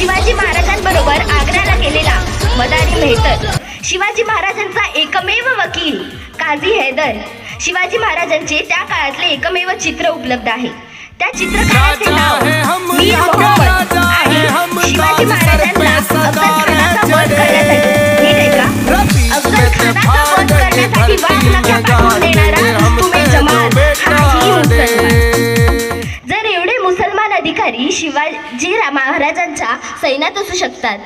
शिवाजी महाराजांबरोबर आग्र्याला गेलेला मदारी मेहतर. शिवाजी महाराजांचा एकमेव वकील काझी हैदर. शिवाजी महाराजांचे त्या काळातले एकमेव चित्र उपलब्ध आहे. त्या चित्रकाराचे नाव मीर मोहम्मद आणि शिवाजी महाराजांना अधिकारी शिवाजी महाराजांच्या सैन्यात असू शकतात.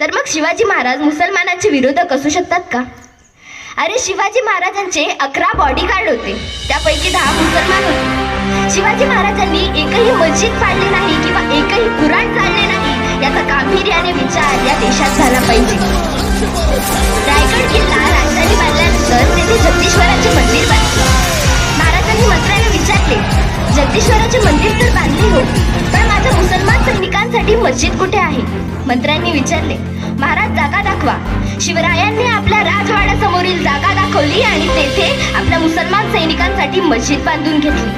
तर मग शिवाजी महाराज मुसलमानांचे विरोधक असू शकतात का? अरे शिवाजी महाराजांचे अकरा बॉडीगार्ड होते. त्यापैकी दहा मुसलमान होते. शिवाजी महाराजांनी एकही मस्जिद पाडली नाही किंवा एकही कुराण चालले नाही याचा गांभीर्याने विचार या देशात झाला पाहिजे. ती मस्जिद कुठे आहे? मंत्र्यांनी विचारले महाराज जागा दाखवा. शिवरायांनी आपल्या राजवाड्यासमोरील जागा दाखवली आणि तेथे आपल्या मुसलमान सैनिकांसाठी मस्जिद बांधून घेतली.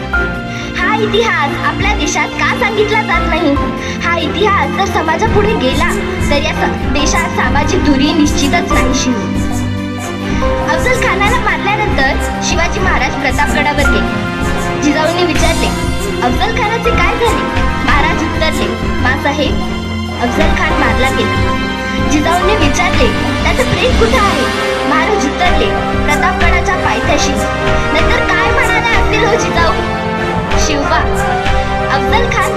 हा इतिहास आपल्या देशात का सांगितला जात नाही? हा इतिहास जर समाजापुढे गेला तर या देशात सामाजिक दुरी निश्चितच नाहीशी. अफजल खानाला मारल्यानंतर शिवाजी महाराज प्रतापगडावर गेले. जिजाऊंनी विचारले अफजल खानाचे काय झाले? असल्याचे मासाहेब अफजल खान मारला गेला. जिजाऊने विचारले त्याचं प्रेम कुठं आहे? महाराज उतरले प्रतापगडाच्या पायथ्याशी. नंतर काय म्हणाला असतील हो जिजाऊ? शिवबा अफजल खान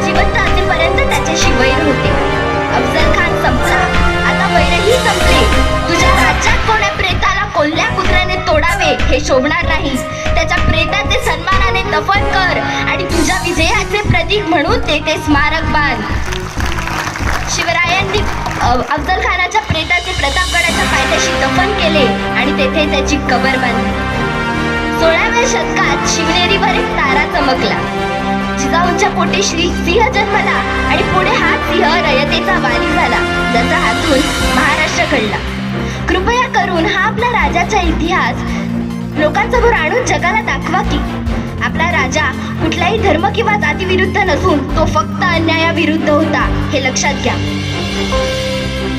तेथे स्मारक बांध शिवरायांनी अफजल खानाच्या प्रेताचे प्रतापगडाच्या पायथ्याशी दफन केले आणि तेथे त्याची कबर बांधली. सोळाव्या शतकात शिवनेरीवर एक तारा चमकला. जिजाऊंच्या पोटी श्री सिंह जन्मला आणि पुढे हा सिंह रयतेचा वाली झाला ज्याचा हातून महाराष्ट्र घडला. कृपया करून हा आपला राजाचा इतिहास लोकांसमोर आणून जगाला दाखवा की आपला राजा कुठलाही धर्म किंवा जातीविरुद्ध नसून तो फक्त अन्यायाविरुद्ध होता. हे लक्षात घ्या.